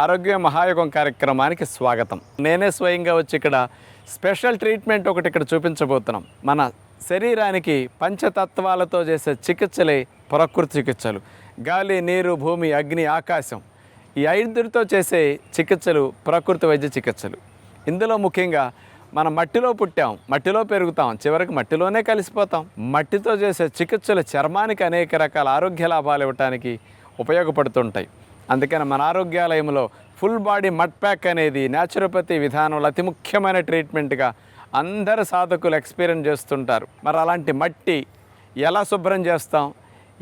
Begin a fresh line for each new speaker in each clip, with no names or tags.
ఆరోగ్య మహాయోగం కార్యక్రమానికి స్వాగతం. నేనే స్వయంగా వచ్చి ఇక్కడ స్పెషల్ ట్రీట్మెంట్ ఒకటి ఇక్కడ చూపించబోతున్నాం. మన శరీరానికి పంచతత్వాలతో చేసే చికిత్సలే ప్రకృతి చికిత్సలు. గాలి నీరు భూమి అగ్ని ఆకాశం ఈ ఐదుతో చేసే చికిత్సలు ప్రకృతి వైద్య చికిత్సలు. ఇందులో ముఖ్యంగా మనం మట్టిలో పుట్టాం మట్టిలో పెరుగుతాం చివరికి మట్టిలోనే కలిసిపోతాం. మట్టితో చేసే చికిత్సలు చర్మానికి అనేక రకాల ఆరోగ్య లాభాలు ఇవ్వటానికి ఉపయోగపడుతుంటాయి. అందుకని మన ఆరోగ్యాలయంలో ఫుల్ బాడీ మడ్ ప్యాక్ అనేది న్యాచురోపతి విధానంలో అతి ముఖ్యమైన ట్రీట్మెంట్గా అందరు సాధకులు ఎక్స్పీరియన్స్ చేస్తుంటారు. మరి అలాంటి మట్టి ఎలా శుభ్రం చేస్తాం?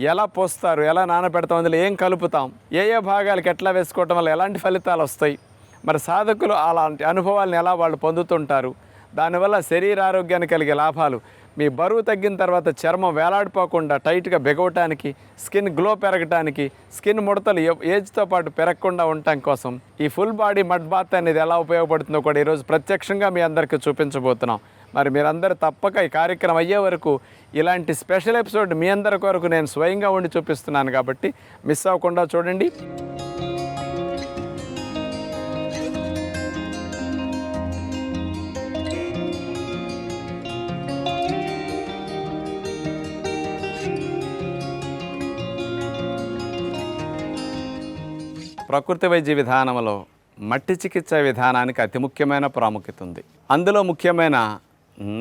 ఎలా పోస్తారు? ఎలా నానబెడతాం? అందులో ఏం కలుపుతాం? ఏ ఏ భాగాలకు ఎట్లా వేసుకోవటం వల్ల ఎలాంటి ఫలితాలు వస్తాయి? మరి సాధకులు అలాంటి అనుభవాలను ఎలా వాళ్ళు పొందుతుంటారు? దానివల్ల శరీర ఆరోగ్యానికి కలిగే లాభాలు మీ బరువు తగ్గిన తర్వాత చర్మం వేలాడిపోకుండా టైట్గా బిగవటానికి స్కిన్ గ్లో పెరగటానికి స్కిన్ ముడతలు ఏజ్తో పాటు పెరగకుండా ఉండటం కోసం ఈ ఫుల్ బాడీ మడ్ బాత్ అనేది ఎలా ఉపయోగపడుతుందో కూడా ఈరోజు ప్రత్యక్షంగా మీ అందరికీ చూపించబోతున్నాం. మరి మీరందరూ తప్పక ఈ కార్యక్రమం అయ్యే వరకు ఇలాంటి స్పెషల్ ఎపిసోడ్ మీ అందరి కొరకు నేను స్వయంగా ఉండి చూపిస్తున్నాను కాబట్టి మిస్ అవ్వకుండా చూడండి. ప్రకృతి వైద్య విధానంలో మట్టి చికిత్స విధానానికి అతి ముఖ్యమైన ప్రాముఖ్యత ఉంది. అందులో ముఖ్యమైన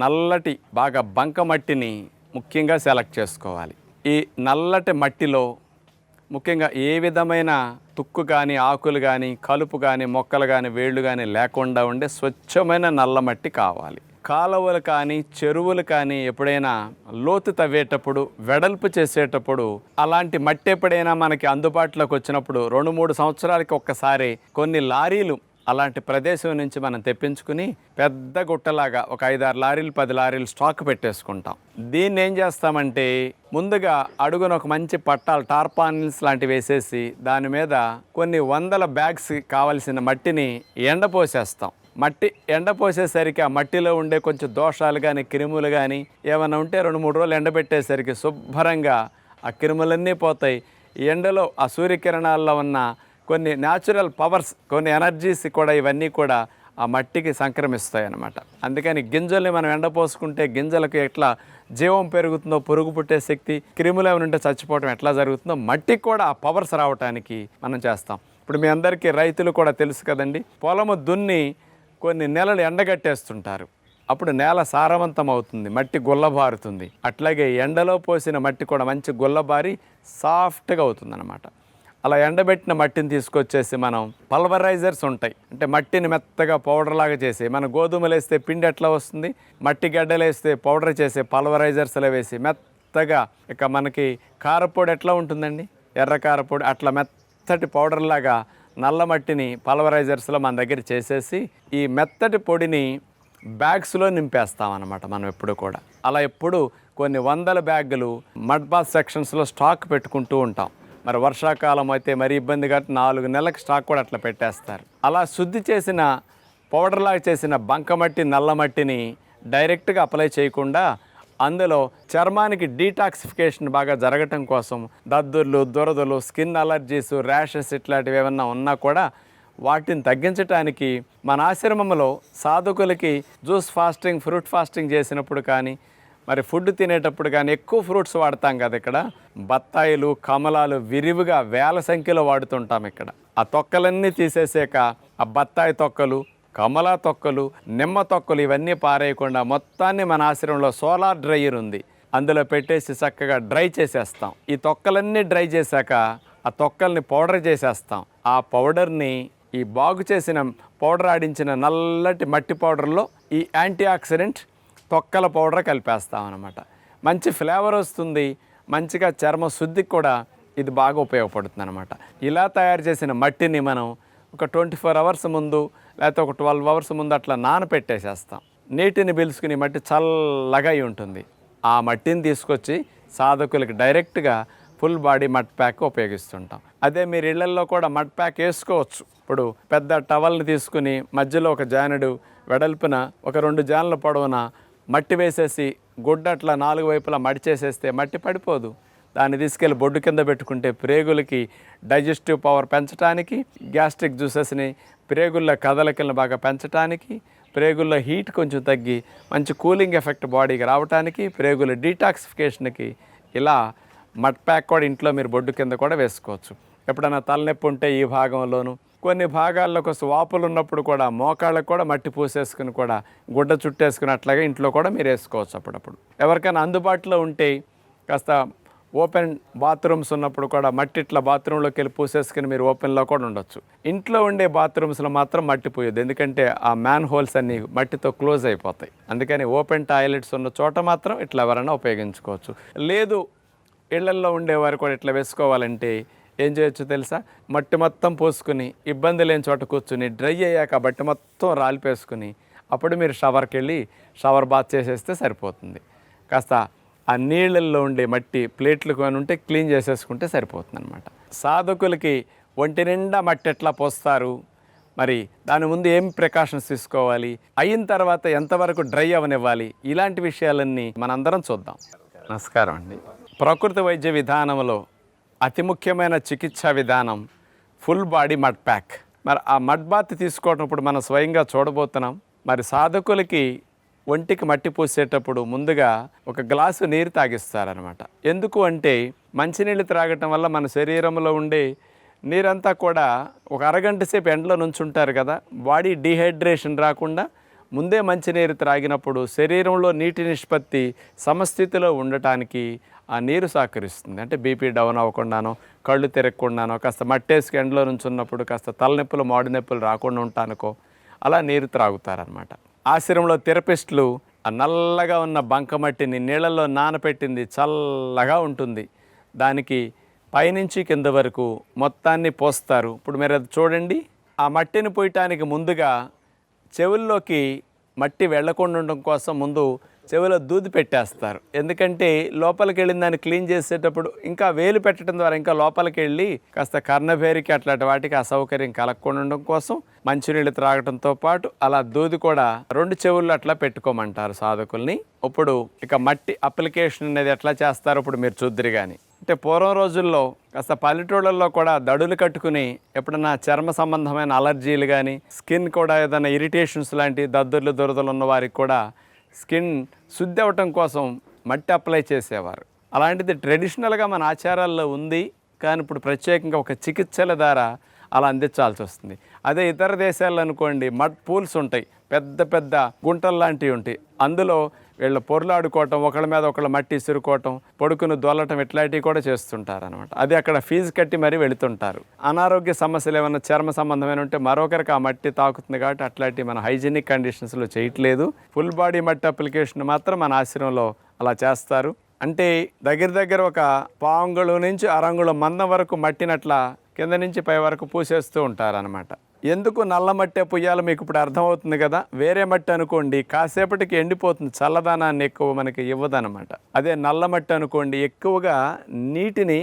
నల్లటి బాగా బంక మట్టిని ముఖ్యంగా సెలెక్ట్ చేసుకోవాలి. ఈ నల్లటి మట్టిలో ముఖ్యంగా ఏ విధమైన తుక్కు కానీ ఆకులు కానీ కలుపు కానీ మొక్కలు కానీ వేళ్ళు కానీ లేకుండా ఉండే స్వచ్ఛమైన నల్ల మట్టి కావాలి. కాలువలు కానీ చెరువులు కానీ ఎప్పుడైనా లోతు తవ్వేటప్పుడు వెడల్పు చేసేటప్పుడు అలాంటి మట్టి ఎప్పుడైనా మనకి అందుబాటులోకి వచ్చినప్పుడు రెండు మూడు సంవత్సరాలకి ఒక్కసారి కొన్ని లారీలు అలాంటి ప్రదేశం నుంచి మనం తెప్పించుకుని పెద్ద గుట్టలాగా ఒక ఐదారు లారీలు పది లారీలు స్టాక్ పెట్టేసుకుంటాం. దీన్ని ఏం చేస్తామంటే ముందుగా అడుగున ఒక మంచి పట్టాలు టార్పానిల్స్ లాంటివి వేసేసి దాని మీద కొన్ని వందల బ్యాగ్స్ కావలసిన మట్టిని ఎండపోసేస్తాం. మట్టి ఎండపోసేసరికి ఆ మట్టిలో ఉండే కొంచెం దోషాలు కానీ క్రిములు కానీ ఏమైనా ఉంటే రెండు మూడు రోజులు ఎండబెట్టేసరికి శుభ్రంగా ఆ క్రిములన్నీ పోతాయి. ఎండలో ఆ సూర్యకిరణాల్లో ఉన్న కొన్ని న్యాచురల్ పవర్స్ కొన్ని ఎనర్జీస్ కూడా ఇవన్నీ కూడా ఆ మట్టికి సంక్రమిస్తాయి అన్నమాట అందుకని గింజల్ని మనం ఎండపోసుకుంటే గింజలకు ఎట్లా జీవం పెరుగుతుందో పురుగు పుట్టే శక్తి క్రిములు ఏమైనా ఉంటే చచ్చిపోవడం ఎట్లా జరుగుతుందో మట్టికి కూడా ఆ పవర్స్ రావడానికి మనం చేస్తాం. ఇప్పుడు మీ అందరికీ రైతులు కూడా తెలుసు కదండి పొలము దున్ని కొన్ని నెలలు ఎండగట్టేస్తుంటారు. అప్పుడు నేల సారవంతం అవుతుంది మట్టి గుల్లబారుతుంది. అట్లాగే ఎండలో పోసిన మట్టి కూడా మంచి గుల్లబారి సాఫ్ట్గా అవుతుందన్నమాట. అలా ఎండబెట్టిన మట్టిని తీసుకొచ్చేసి మనం పల్వరైజర్స్ ఉంటాయి. అంటే మట్టిని మెత్తగా పౌడర్ లాగా చేసి మన గోధుమలు వేస్తే పిండి ఎట్లా వస్తుంది? మట్టి గడ్డలు వేస్తే పౌడర్ చేసి పల్వరైజర్స్లో వేసి మెత్తగా ఇక మనకి కారపొడి ఎట్లా ఉంటుందండి? ఎర్ర కారపొడి అట్లా మెత్తటి పౌడర్లాగా నల్ల మట్టిని పల్వరైజర్స్లో మన దగ్గర చేసేసి ఈ మెత్తటి పొడిని బ్యాగ్స్లో నింపేస్తాం అన్నమాట మనం ఎప్పుడు కూడా. అలా ఎప్పుడు కొన్ని వందల బ్యాగులు మడ్ బాత్ సెక్షన్స్లో స్టాక్ పెట్టుకుంటూ ఉంటాం. మరి వర్షాకాలం అయితే మరి ఇబ్బంది కాబట్టి నాలుగు నెలలకు స్టాక్ కూడా అట్లా పెట్టేస్తారు. అలా శుద్ధి చేసిన పౌడర్లాగా చేసిన బంకమట్టి నల్ల మట్టిని డైరెక్ట్గా అప్లై చేయకుండా అందులో చర్మానికి డీటాక్సిఫికేషన్ బాగా జరగటం కోసం దద్దుర్లు దురదలు స్కిన్ అలర్జీస్ ర్యాషెస్ ఇట్లాంటివి ఏమన్నా ఉన్నా కూడా వాటిని తగ్గించడానికి మన ఆశ్రమంలో సాధకులకి జ్యూస్ ఫాస్టింగ్ ఫ్రూట్ ఫాస్టింగ్ చేసినప్పుడు కానీ మరి ఫుడ్ తినేటప్పుడు కానీ ఎక్కువ ఫ్రూట్స్ వాడతాం కదా ఇక్కడ. బత్తాయిలు కమలాలు విరివిగా వేల సంఖ్యలో వాడుతుంటాం ఇక్కడ. ఆ తొక్కలన్నీ తీసేసాక ఆ బత్తాయి తొక్కలు కమలా తొక్కలు నిమ్మ తొక్కలు ఇవన్నీ పారేయకుండా మొత్తాన్ని మన ఆశ్రమంలో సోలార్ డ్రైయర్ ఉంది. అందులో పెట్టేసి చక్కగా డ్రై చేసేస్తాం. ఈ తొక్కలన్నీ డ్రై చేశాక ఆ తొక్కల్ని పౌడర్ చేసేస్తాం. ఆ పౌడర్ని ఈ బాగు చేసిన పౌడర్ ఆడించిన నల్లటి మట్టి పౌడర్లో ఈ యాంటీ ఆక్సిడెంట్ తొక్కల పౌడర్ కలిపేస్తాం అనమాట మంచి ఫ్లేవర్ వస్తుంది. మంచిగా చర్మ శుద్ధికి కూడా ఇది బాగా ఉపయోగపడుతుంది అనమాట ఇలా తయారు చేసిన మట్టిని మనం ఒక ట్వంటీ ఫోర్ అవర్స్ ముందు లేకపోతే ఒక ట్వెల్వ్ అవర్స్ ముందు అట్లా నానపెట్టేసేస్తాం. నీటిని పీల్చుకుని మట్టి చల్లగా అయి ఉంటుంది. ఆ మట్టిని తీసుకొచ్చి సాధకులకి డైరెక్ట్గా ఫుల్ బాడీ మడ్ ప్యాక్ ఉపయోగిస్తుంటాం. అదే మీరు ఇళ్ళల్లో కూడా మట్ ప్యాక్ వేసుకోవచ్చు. ఇప్పుడు పెద్ద టవల్ని తీసుకుని మధ్యలో ఒక జానుడు వెడల్పున ఒక రెండు జాన్ల పొడవున మట్టి వేసేసి గుడ్డ అట్లా నాలుగు వైపులా మడిచేసేస్తే మట్టి పడిపోదు. దాన్ని తీసుకెళ్ళి బొడ్డు కింద పెట్టుకుంటే ప్రేగులకి డైజెస్టివ్ పవర్ పెంచడానికి గ్యాస్ట్రిక్ జ్యూసెస్ని ప్రేగుల్లో కదలికలను బాగా పెంచడానికి ప్రేగుల్లో హీట్ కొంచెం తగ్గి మంచి కూలింగ్ ఎఫెక్ట్ బాడీకి రావడానికి ప్రేగుల డీటాక్సిఫికేషన్కి ఇలా మట్ ప్యాక్ కూడా ఇంట్లో మీరు బొడ్డు కింద కూడా వేసుకోవచ్చు. ఎప్పుడైనా తలనొప్పి ఉంటే ఈ భాగంలోను కొన్ని భాగాల్లో కొంచెం వాపులు ఉన్నప్పుడు కూడా మోకాళ్ళకు కూడా మట్టి పూసేసుకుని కూడా గుడ్డ చుట్టేసుకుని అట్లాగే ఇంట్లో కూడా మీరు వేసుకోవచ్చు అప్పుడప్పుడు. ఎవరికైనా అందుబాటులో ఉంటే కాస్త ఓపెన్ బాత్రూమ్స్ ఉన్నప్పుడు కూడా మట్టి ఇట్లా బాత్రూంలోకి వెళ్ళి పూసేసుకుని మీరు ఓపెన్లో కూడా ఉండొచ్చు. ఇంట్లో ఉండే బాత్రూమ్స్లో మాత్రం మట్టి పోయొద్దు. ఎందుకంటే ఆ మ్యాన్ హోల్స్ అన్నీ మట్టితో క్లోజ్ అయిపోతాయి. అందుకని ఓపెన్ టాయిలెట్స్ ఉన్న చోట మాత్రం ఇట్లా ఎవరైనా ఉపయోగించుకోవచ్చు. లేదు ఇళ్ళల్లో ఉండేవారు కూడా ఇట్లా వేసుకోవాలంటే ఏం చేయొచ్చు తెలుసా? మట్టి మొత్తం పోసుకుని ఇబ్బంది లేని చోట కూర్చుని డ్రై అయ్యాక బట్టి మొత్తం రాలిపేసుకుని అప్పుడు మీరు షవర్కి వెళ్ళి షవర్ బాత్ చేసేస్తే సరిపోతుంది. కాస్త ఆ నీళ్ళల్లో ఉండే మట్టి ప్లేట్లు కొని ఉంటే క్లీన్ చేసేసుకుంటే సరిపోతుంది అనమాట సాధకులకి ఒంటి నిండా మట్టి ఎట్లా పోస్తారు? మరి దాని ముందు ఏం ప్రికాషన్స్ తీసుకోవాలి? అయిన తర్వాత ఎంతవరకు డ్రై అవనివ్వాలి? ఇలాంటి విషయాలన్నీ మనందరం చూద్దాం. నమస్కారం అండి. ప్రకృతి వైద్య విధానంలో అతి ముఖ్యమైన చికిత్సా విధానం ఫుల్ బాడీ మడ్ ప్యాక్. మరి ఆ మడ్ బాత్ తీసుకోవడం ఇప్పుడు మనం స్వయంగా చూడబోతున్నాం. మరి సాధకులకి ఒంటికి మట్టి పూసేటప్పుడు ముందుగా ఒక గ్లాసు నీరు తాగిస్తారనమాట ఎందుకు అంటే మంచినీళ్ళు త్రాగటం వల్ల మన శరీరంలో ఉండే నీరంతా కూడా ఒక అరగంట సేపు ఎండలో నుంచుంటారు కదా బాడీ డీహైడ్రేషన్ రాకుండా ముందే మంచినీరు త్రాగినప్పుడు శరీరంలో నీటి నిష్పత్తి సమస్థితిలో ఉండటానికి ఆ నీరు సహకరిస్తుంది. అంటే బీపీ డౌన్ అవ్వకుండానో కళ్ళు తిరగకుండానో కాస్త మట్టేసుకు ఎండలో నుంచి ఉన్నప్పుడు కాస్త తలనొప్పులు మాడి నొప్పులు రాకుండా ఉంటానుకో అలా నీరు త్రాగుతారనమాట ఆశ్రమంలో థెరపిస్టులు ఆ నల్లగా ఉన్న బంకమట్టిని నీళ్ళల్లో నానపెట్టింది చల్లగా ఉంటుంది. దానికి పైనుంచి కింద వరకు మొత్తాన్ని పోస్తారు. ఇప్పుడు మీరు అది చూడండి. ఆ మట్టిని పోయటానికి ముందుగా చెవుల్లోకి మట్టి వెళ్ళకుండా ఉండడం కోసం ముందు చెవిలో దూది పెట్టేస్తారు. ఎందుకంటే లోపలికి వెళ్ళిన దాన్ని క్లీన్ చేసేటప్పుడు ఇంకా వేలు పెట్టడం ద్వారా ఇంకా లోపలికి వెళ్ళి కాస్త కర్ణభేరికి అట్లాంటి వాటికి అసౌకర్యం కలగకుండా ఉండడం కోసం మంచినీళ్ళు త్రాగటంతో పాటు అలా దూది కూడా రెండు చెవుల్లో అట్లా పెట్టుకోమంటారు సాధకుల్ని. ఇప్పుడు ఇక మట్టి అప్లికేషన్ అనేది ఎట్లా చేస్తారో ఇప్పుడు మీరు చూద్దరు కానీ అంటే పూర్వం రోజుల్లో కాస్త పల్లెటూళ్ళల్లో కూడా దడులు కట్టుకుని ఎప్పుడన్నా చర్మ సంబంధమైన అలర్జీలు కానీ స్కిన్ కూడా ఏదైనా ఇరిటేషన్స్ లాంటి దద్దుర్లు దురదలు ఉన్న వారికి కూడా స్కిన్ శుద్ధి అవ్వటం కోసం మట్టి అప్లై చేసేవారు. అలాంటిది ట్రెడిషనల్గా మన ఆచారాల్లో ఉంది కానీ ఇప్పుడు ప్రత్యేకంగా ఒక చికిత్సల ద్వారా అలా అందించాల్సి వస్తుంది. అదే ఇతర దేశాల్లో అనుకోండి మడ్ పూల్స్ ఉంటాయి పెద్ద పెద్ద గుంటలు లాంటివి ఉంటాయి. అందులో వీళ్ళు పొరలాడుకోవటం ఒకళ్ళ మీద ఒకళ్ళ మట్టి ఇసురుకోవటం పొడుకును దొల్లటం ఇట్లాంటివి కూడా చేస్తుంటారు అనమాట అది అక్కడ ఫీజు కట్టి మరీ వెళుతుంటారు. అనారోగ్య సమస్యలు ఏమైనా చర్మ సంబంధమైన ఉంటే మరొకరికి ఆ మట్టి తాకుతుంది కాబట్టి అట్లాంటివి మన హైజీనిక్ కండిషన్స్లో చేయట్లేదు. ఫుల్ బాడీ మట్టి అప్లికేషన్ మాత్రం మన ఆశ్రమంలో అలా చేస్తారు. అంటే దగ్గర దగ్గర ఒక పాంగుళం నుంచి అరంగుళం మందం వరకు మట్టినట్ల కింద నుంచి పై వరకు పూసేస్తూ ఉంటారనమాట ఎందుకు నల్ల మట్టే పుయ్యాలో మీకు ఇప్పుడు అర్థమవుతుంది కదా? వేరే మట్టి అనుకోండి కాసేపటికి ఎండిపోతుంది చల్లదనాన్ని ఎక్కువ మనకి ఇవ్వదనమాట అదే నల్ల మట్టి అనుకోండి ఎక్కువగా నీటిని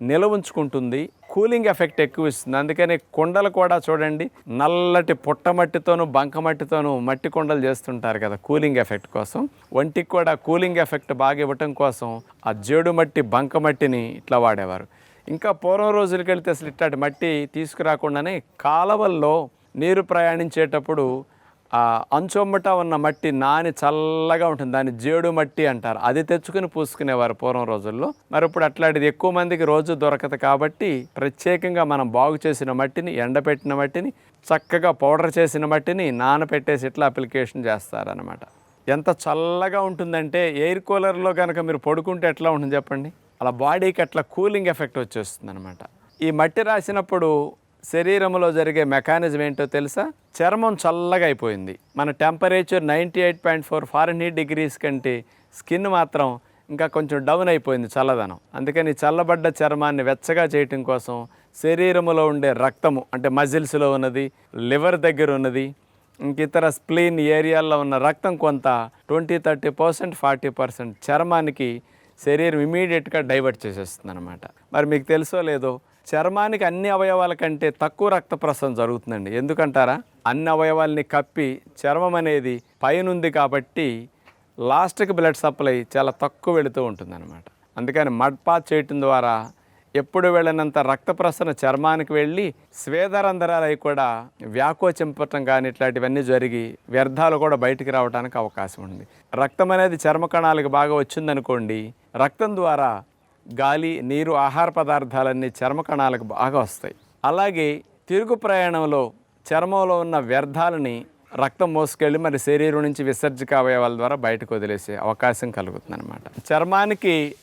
నిల్వ ఉంచుకుంటుంది కూలింగ్ ఎఫెక్ట్ ఎక్కువ ఇస్తుంది అందుకని కుండలు కూడా చూడండి నల్లటి పుట్టమట్టితోనూ బంకమట్టితోనూ మట్టి కుండలు చేస్తుంటారు కదా కూలింగ్ ఎఫెక్ట్ కోసం. ఒంటికి కూడా కూలింగ్ ఎఫెక్ట్ బాగా ఇవ్వటం కోసం ఆ జేడు మట్టి బంకమట్టిని ఇట్లా వాడేవారు. ఇంకా పూర్వం రోజులకి వెళ్తే అసలు ఇట్లాంటి మట్టి తీసుకురాకుండానే కాలవల్లో నీరు ప్రయాణించేటప్పుడు ఆ అంచొమ్మట ఉన్న మట్టి నాని చల్లగా ఉంటుంది. దాన్ని జేడు మట్టి అంటారు. అది తెచ్చుకుని పూసుకునేవారు పూర్వం రోజుల్లో. మరి ఇప్పుడు అట్లాంటిది ఎక్కువ మందికి రోజు దొరకదు కాబట్టి ప్రత్యేకంగా మనం బాగు చేసిన మట్టిని ఎండబెట్టిన మట్టిని చక్కగా పౌడర్ చేసిన మట్టిని నానపెట్టేసి ఇట్లా అప్లికేషన్ చేస్తారనమాట ఎంత చల్లగా ఉంటుందంటే ఎయిర్ కూలర్లో కనుక మీరు పడుకుంటే ఎట్లా ఉంటుంది చెప్పండి? అలా బాడీకి అట్లా కూలింగ్ ఎఫెక్ట్ వచ్చేస్తుంది అనమాట ఈ మట్టి రాసినప్పుడు శరీరంలో జరిగే మెకానిజం ఏంటో తెలుసా? చర్మం చల్లగా అయిపోయింది. మన temperature ninety eight point four fahrenheit degrees కంటే స్కిన్ మాత్రం ఇంకా కొంచెం డౌన్ అయిపోయింది చల్లదనం. అందుకని చల్లబడ్డ చర్మాన్ని వెచ్చగా చేయటం కోసం శరీరంలో ఉండే రక్తము అంటే మజిల్స్లో ఉన్నది లివర్ దగ్గర ఉన్నది ఇంక ఇతర స్ప్లీన్ ఏరియాల్లో ఉన్న రక్తం కొంత twenty thirty percent forty percent చర్మానికి శరీరం ఇమీడియట్గా డైవర్ట్ చేసేస్తుంది అనమాట మరి మీకు తెలుసో లేదో చర్మానికి అన్ని అవయవాల కంటే తక్కువ రక్త ప్రసరణ జరుగుతుందండి. ఎందుకంటారా? అన్ని అవయవాల్ని కప్పి చర్మం అనేది పైనుంది కాబట్టి లాస్ట్కి బ్లడ్ సప్లై చాలా తక్కువ వెళుతూ ఉంటుందన్నమాట. అందుకని మడ్పాత్ చేయటం ద్వారా ఎప్పుడు వెళ్ళినంత రక్త ప్రసరణ చర్మానికి వెళ్ళి స్వేదరంధ్రాలు కూడా వ్యాకోచింపటం కానీ ఇట్లాంటివన్నీ జరిగి వ్యర్థాలు కూడా బయటికి రావడానికి అవకాశం ఉంది. రక్తం అనేది చర్మ కణాలకు బాగా వచ్చిందనుకోండి రక్తం ద్వారా గాలి నీరు ఆహార పదార్థాలన్నీ చర్మ కణాలకు బాగా వస్తాయి. అలాగే తిరుగు ప్రయాణంలో చర్మంలో ఉన్న వ్యర్థాలని రక్తం మోసుకెళ్ళి మరి శరీరం నుంచి విసర్జక అవయవాల ద్వారా బయటకు వదిలేసే అవకాశం కలుగుతుంది అనమాట చర్మానికి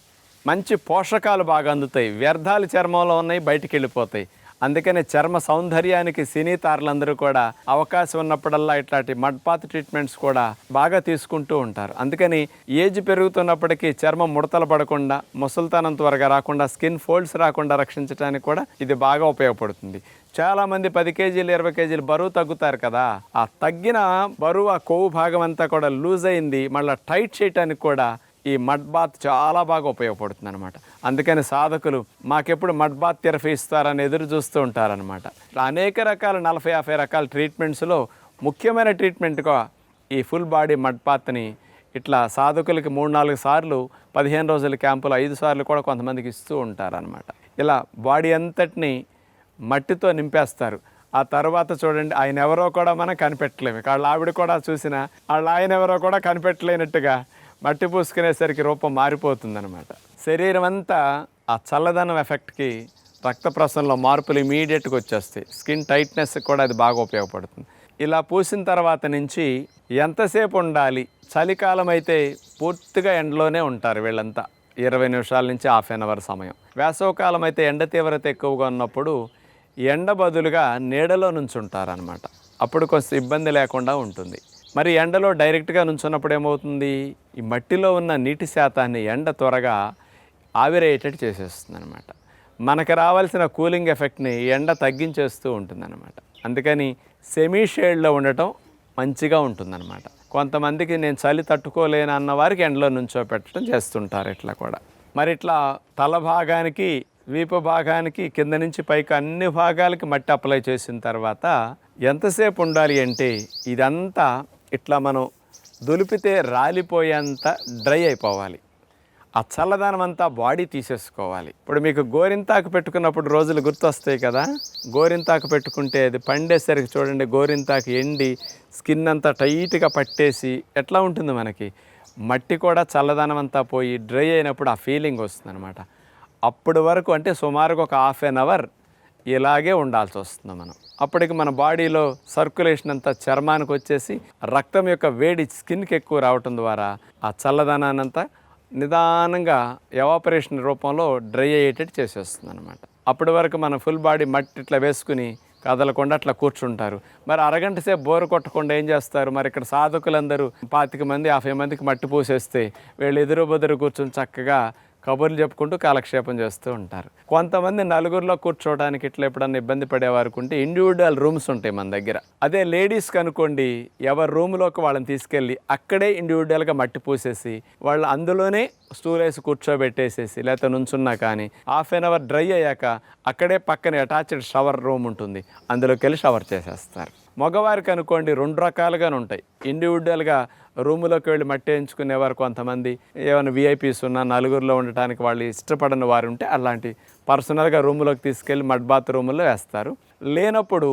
మంచి పోషకాలు బాగా అందుతాయి. వ్యర్థాలు చర్మంలో ఉన్నాయి బయటికి వెళ్ళిపోతాయి అందుకనే చర్మ సౌందర్యానికి సినీ తారలందరూ కూడా అవకాశం ఉన్నప్పుడల్లా ఇట్లాంటి మడ్పాత్ ట్రీట్మెంట్స్ కూడా బాగా తీసుకుంటూ ఉంటారు. అందుకని ఏజ్ పెరుగుతున్నప్పటికీ చర్మం ముడతలు పడకుండా ముసల్తానం త్వరగా రాకుండా స్కిన్ ఫోల్డ్స్ రాకుండా రక్షించడానికి కూడా ఇది బాగా ఉపయోగపడుతుంది. చాలా మంది పది కేజీలు ఇరవై కేజీలు బరువు తగ్గుతారు కదా. ఆ తగ్గిన బరువు ఆ కొవ్వు భాగం అంతా కూడా లూజ్ అయింది మళ్ళీ టైట్ చేయడానికి కూడా ఈ మడ్ బాత్ చాలా బాగా ఉపయోగపడుతుంది అనమాట అందుకని సాధకులు మాకెప్పుడు మడ్ బాత్ తెరఫీ ఇస్తారని ఎదురు చూస్తూ ఉంటారనమాట అనేక రకాల నలభై యాభై రకాల ట్రీట్మెంట్స్లో ముఖ్యమైన ట్రీట్మెంట్గా ఈ ఫుల్ బాడీ మడ్ బాత్ని ఇట్లా సాధకులకి మూడు నాలుగు సార్లు పదిహేను రోజుల క్యాంపులు ఐదు సార్లు కూడా కొంతమందికి ఇస్తూ ఉంటారనమాట ఇలా బాడీ అంతటిని మట్టితో నింపేస్తారు. ఆ తర్వాత చూడండి ఆయన ఎవరో కూడా మనం కనిపెట్టలేము. వాళ్ళ ఆవిడ కూడా చూసిన వాళ్ళ ఆయన ఎవరో కూడా కనిపెట్టలేనట్టుగా మట్టి పూసుకునేసరికి రూపం మారిపోతుందనమాట శరీరం అంతా ఆ చల్లదనం ఎఫెక్ట్కి రక్త ప్రసరణలో మార్పులు ఇమీడియట్గా వచ్చేస్తాయి. స్కిన్ టైట్నెస్ కూడా అది బాగా ఉపయోగపడుతుంది. ఇలా పూసిన తర్వాత నుంచి ఎంతసేపు ఉండాలి? చలికాలం అయితే పూర్తిగా ఎండలోనే ఉంటారు వీళ్ళంతా. ఇరవై నిమిషాల నుంచి హాఫ్ అన్ అవర్ సమయం. వేసవకాలం అయితే ఎండ తీవ్రత ఎక్కువగా ఉన్నప్పుడు ఎండ బదులుగా నీడలో నుంచి ఉంటారనమాట అప్పుడు కొంచెం ఇబ్బంది లేకుండా ఉంటుంది. మరి ఎండలో డైరెక్ట్గా నుంచున్నప్పుడు ఏమవుతుంది? ఈ మట్టిలో ఉన్న నీటి శాతాన్ని ఎండ త్వరగా ఆవిరయ్యేటట్టు చేసేస్తుంది అనమాట మనకు రావాల్సిన కూలింగ్ ఎఫెక్ట్ని ఎండ తగ్గించేస్తూ ఉంటుందన్నమాట. అందుకని సెమీ షేడ్లో ఉండటం మంచిగా ఉంటుందన్నమాట. కొంతమందికి నేను చలి తట్టుకోలేను అన్న వారికి ఎండలో నుంచో పెట్టడం చేస్తుంటారు ఇట్లా కూడా. మరి ఇట్లా తల భాగానికి వీప భాగానికి కింద నుంచి పైకి అన్ని భాగాలకి మట్టి అప్లై చేసిన తర్వాత ఎంతసేపు ఉండాలి అంటే ఇదంతా ఇట్లా మనం దులిపితే రాలిపోయేంత డ్రై అయిపోవాలి. ఆ చల్లదనం అంతా బాడీ తీసేసుకోవాలి. ఇప్పుడు మీకు గోరింతాకు పెట్టుకున్నప్పుడు రోజులు గుర్తొస్తాయి కదా? గోరింతాకు పెట్టుకుంటే అది పండేసరికి చూడండి గోరింతాకు ఎండి స్కిన్ అంతా టైట్గా పట్టేసి ఎట్లా ఉంటుంది మనకి? మట్టి కూడా చల్లదనం అంతా పోయి డ్రై అయినప్పుడు ఆ ఫీలింగ్ వస్తుంది అనమాట అప్పటి వరకు అంటే సుమారుగా ఒక హాఫ్ అన్ అవర్ ఇలాగే ఉండాల్సి వస్తుంది మనం. అప్పటికి మన బాడీలో సర్క్యులేషన్ అంతా చర్మానికి వచ్చేసి రక్తం యొక్క వేడి స్కిన్కి ఎక్కువ రావటం ద్వారా ఆ చల్లదనాన్ని అంతా నిదానంగా ఎవాపరేషన్ రూపంలో డ్రై అయ్యేటట్టు చేసేస్తుంది అనమాట అప్పటి వరకు మన ఫుల్ బాడీ మట్టి ఇట్లా వేసుకుని కదలకుండా అట్లా కూర్చుంటారు. మరి అరగంట సేపు బోరు కొట్టకుండా ఏం చేస్తారు? మరి ఇక్కడ సాధకులందరూ పాతిక మంది యాభై మందికి మట్టి పూసేస్తే వీళ్ళు ఎదురు బెదురు కూర్చొని చక్కగా కబుర్లు చెప్పుకుంటూ కాలక్షేపం చేస్తూ ఉంటారు. కొంతమంది నలుగురిలో కూర్చోవడానికి ఇట్లా ఎప్పుడన్నా ఇబ్బంది పడేవారికి ఉంటే ఇండివిజువల్ రూమ్స్ ఉంటాయి మన దగ్గర. అదే లేడీస్ కనుకోండి ఎవరి రూమ్లోకి వాళ్ళని తీసుకెళ్ళి అక్కడే ఇండివిజువల్గా మట్టి పూసేసి వాళ్ళు అందులోనే స్టూల్ వేసి కూర్చోబెట్టేసేసి లేకపోతే నుంచున్నా కానీ హాఫ్ అన్ అవర్ డ్రై అయ్యాక అక్కడే పక్కన అటాచ్డ్ షవర్ రూమ్ ఉంటుంది. అందులోకి వెళ్ళి షవర్ చేసేస్తారు. మగవారికి అనుకోండి రెండు రకాలుగానే ఉంటాయి. ఇండివిజువల్గా రూములోకి వెళ్ళి మట్టి ఎంచుకునేవారు కొంతమంది. ఏమైనా విఐపీస్ ఉన్న నలుగురిలో ఉండటానికి వాళ్ళు ఇష్టపడని వారు ఉంటే అలాంటి పర్సనల్గా రూములోకి తీసుకెళ్ళి మడ్ బాత్ రూముల్లో వేస్తారు. లేనప్పుడు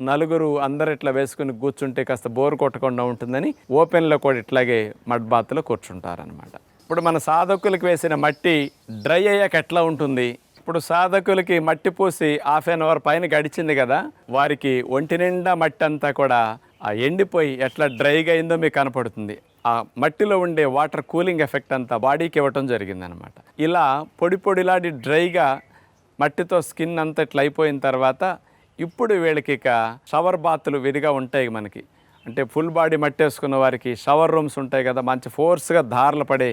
నలుగురు అందరు ఇట్లా వేసుకుని కూర్చుంటే కాస్త బోర్ కొట్టకుండా ఉంటుందని ఓపెన్లో కూడా ఇట్లాగే మడ్ బాత్లో కూర్చుంటారనమాట ఇప్పుడు మన సాధకులకు వేసిన మట్టి డ్రై అయ్యాక ఎట్లా ఉంటుంది? ఇప్పుడు సాధకులకి మట్టి పూసి హాఫ్ అన్ అవర్ పైన గడిచింది కదా వారికి ఒంటి నిండా మట్టి అంతా కూడా ఆ ఎండిపోయి ఎట్లా డ్రైగా అయిందో మీకు కనపడుతుంది. ఆ మట్టిలో ఉండే వాటర్ కూలింగ్ ఎఫెక్ట్ అంతా బాడీకి ఇవ్వటం జరిగిందనమాట ఇలా పొడి పొడిలాడి డ్రైగా మట్టితో స్కిన్ అంతా ఇట్లా అయిపోయిన తర్వాత ఇప్పుడు వీళ్ళకి ఇక షవర్ బాతులు విడిగా ఉంటాయి మనకి. అంటే ఫుల్ బాడీ మట్టేసుకున్న వారికి షవర్ రూమ్స్ ఉంటాయి కదా మంచి ఫోర్స్గా ధారలు పడే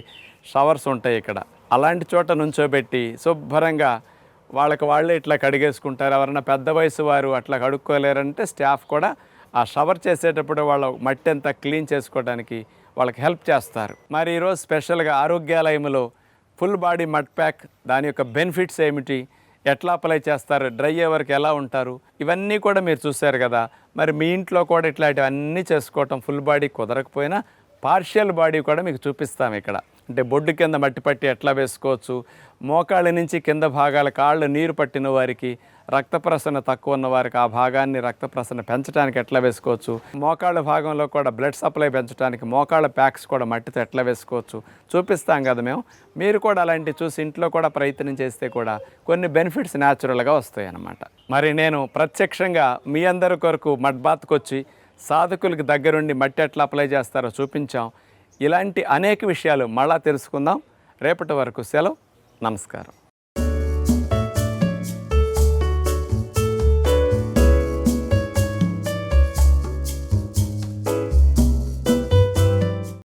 షవర్స్ ఉంటాయి ఇక్కడ. అలాంటి చోట నుంచోబెట్టి శుభ్రంగా వాళ్ళకి వాళ్ళే ఇట్లా కడిగేసుకుంటారు. ఎవరైనా పెద్ద వయసు వారు అట్లా కడుక్కోలేరంటే స్టాఫ్ కూడా ఆ షవర్ చేసేటప్పుడు వాళ్ళ మట్టి అంతా క్లీన్ చేసుకోవడానికి వాళ్ళకి హెల్ప్ చేస్తారు. మరి ఈరోజు స్పెషల్గా ఆరోగ్యాలయంలో ఫుల్ బాడీ మడ్ ప్యాక్ దాని యొక్క బెనిఫిట్స్ ఏమిటి? ఎట్లా అప్లై చేస్తారు? డ్రై అయ్యే వరకు ఎలా ఉంటారు? ఇవన్నీ కూడా మీరు చూశారు కదా. మరి మీ ఇంట్లో కూడా ఇట్లాంటివన్నీ చేసుకోవటం ఫుల్ బాడీ కుదరకపోయినా పార్షియల్ బాడీ కూడా మీకు చూపిస్తాం ఇక్కడ. అంటే బొడ్డు కింద మట్టి పట్టి ఎట్లా వేసుకోవచ్చు? మోకాళ్ళ నుంచి కింద భాగాల కాళ్ళు నీరు పట్టిన వారికి రక్త ప్రసరణ తక్కువ ఉన్న వారికి ఆ భాగాన్ని రక్త ప్రసరణ పెంచడానికి ఎట్లా వేసుకోవచ్చు? మోకాళ్ళ భాగంలో కూడా బ్లడ్ సప్లై పెంచడానికి మోకాళ్ళ ప్యాక్స్ కూడా మట్టితో ఎట్లా వేసుకోవచ్చు? చూపిస్తాం కదా మేము. మీరు కూడా అలాంటివి చూసి ఇంట్లో కూడా ప్రయత్నం చేస్తే కూడా కొన్ని బెనిఫిట్స్ న్యాచురల్గా వస్తాయి అన్నమాట మరి నేను ప్రత్యక్షంగా మీ అందరి కొరకు మడ్ బాత్కి వచ్చి సాధకులకు దగ్గరుండి మట్టి ఎట్లా అప్లై చేస్తారో చూపించాం. ఇలాంటి అనేక విషయాలు మళ్ళా తెలుసుకుందాం. రేపటి వరకు సెలవు. నమస్కారం.